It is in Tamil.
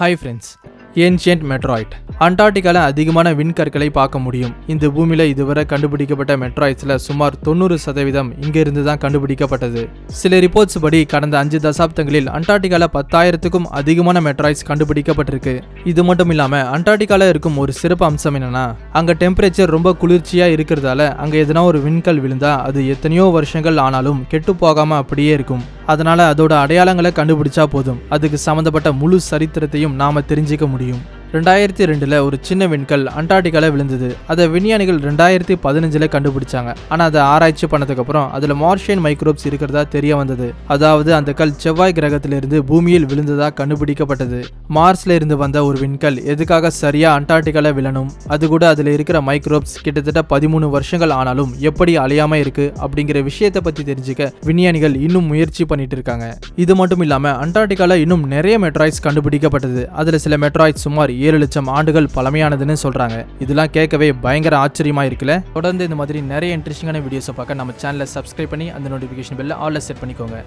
ஹாய் ஃப்ரெண்ட்ஸ் ஏன்ஷியன்ட் மெட்ராய்ட் அண்டார்டிகால அதிகமான விண்கற்களை பார்க்க முடியும். இந்த பூமியில இதுவரை கண்டுபிடிக்கப்பட்ட மெட்ராய்ட்ஸ்ல சுமார் தொண்ணூறு சதவீதம் இங்கிருந்து தான் கண்டுபிடிக்கப்பட்டது. சில ரிப்போர்ட்ஸ் படி கடந்த அஞ்சு தசாப்தங்களில் அண்டார்டிகால பத்தாயிரத்துக்கும் அதிகமான மெட்ராய்ட்ஸ் கண்டுபிடிக்கப்பட்டிருக்கு. இது மட்டும் இல்லாம அண்டார்டிகால இருக்கும் ஒரு சிறப்பு அம்சம் என்னன்னா அங்க டெம்பரேச்சர் ரொம்ப குளிர்ச்சியா இருக்கிறதால அங்க எதனா ஒரு விண்கல் விழுந்தா அது எத்தனையோ வருஷங்கள் ஆனாலும் கெட்டு போகாம அப்படியே இருக்கும். அதனால் அதோட அடையாளங்களை கண்டுபிடிச்சா போதும். அதுக்கு சம்மந்தப்பட்ட முழு சரித்திரத்தையும் நாம் தெரிஞ்சுக்க முடியும். ரெண்டாயிரத்தி ரெண்டில் ஒரு சின்ன விண்கல் அண்டார்டிகாவில் விழுந்தது. அதை விஞ்ஞானிகள் ரெண்டாயிரத்தி பதினஞ்சில் கண்டுபிடிச்சாங்க. ஆனால் அதை ஆராய்ச்சி பண்ணதுக்கப்புறம் அதில் மார்ஷியன் மைக்ரோப்ஸ் இருக்கிறதா தெரிய வந்தது. அதாவது அந்த கல் செவ்வாய் கிரகத்திலிருந்து பூமியில் விழுந்ததாக கண்டுபிடிக்கப்பட்டது. மார்ஸ்ல இருந்து வந்த ஒரு விண்கல் எதுக்காக சரியாக அண்டார்டிகாவில் விழணும்? அது கூட அதில் இருக்கிற மைக்ரோப்ஸ் கிட்டத்தட்ட பதிமூணு வருஷங்கள் ஆனாலும் எப்படி அழியாமல் இருக்கு அப்படிங்கிற விஷயத்தை பற்றி தெரிஞ்சுக்க விஞ்ஞானிகள் இன்னும் முயற்சி பண்ணிட்டு இருக்காங்க. இது மட்டும் இல்லாமல் அண்டார்டிகாவில் இன்னும் நிறைய மெட்ராய்ட்ஸ் கண்டுபிடிக்கப்பட்டது. அதில் சில மெட்ராய்ட்ஸ் சுமார் ஏழு லட்சம் ஆண்டுகள் பழமையானதுன்னு சொல்கிறாங்க இதெல்லாம் கேட்கவே பயங்கர ஆச்சரியமாக இருக்குல்ல? தொடர்ந்து இந்த மாதிரி நிறைய இன்ட்ரெஸ்டிங்கான வீடியோஸை பார்க்க நம்ம சேனலை சப்ஸ்கிரைப் பண்ணி அந்த நோட்டிஃபிகேஷன் பெல்ல ஆல்ல செட் பண்ணிக்கோங்க.